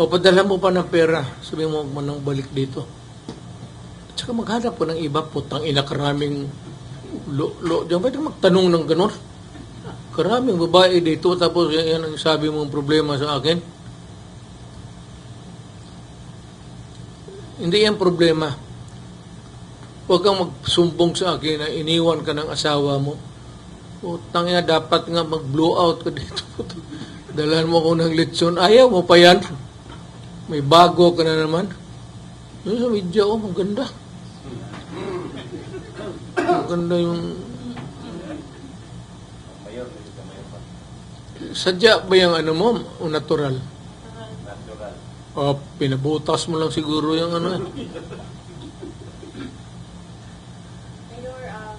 O padala mo pa ng pera, sabi mo huwag mo nang balik dito. At saka maghanap po ng iba, putang ina karaming lo, lo, diyan pwede magtanong ng ganon. Karaming babae dito, tapos yan, yan ang sabi mong problema sa akin. Hindi yan problema. Huwag kang magsumbong sa akin na iniwan ka ng asawa mo. Putang ina, dapat nga mag-blow out ka dito. Dalhan mo ako ng lechon. Ayaw mo pa yan. May bago ka na naman. Doon sa media, oh, ang ganda. Ang ganda yung... Sadya ba yung ano mo? O natural? Natural. Oh, pinabutas mo lang siguro yung ano. Eh. Mayor, um,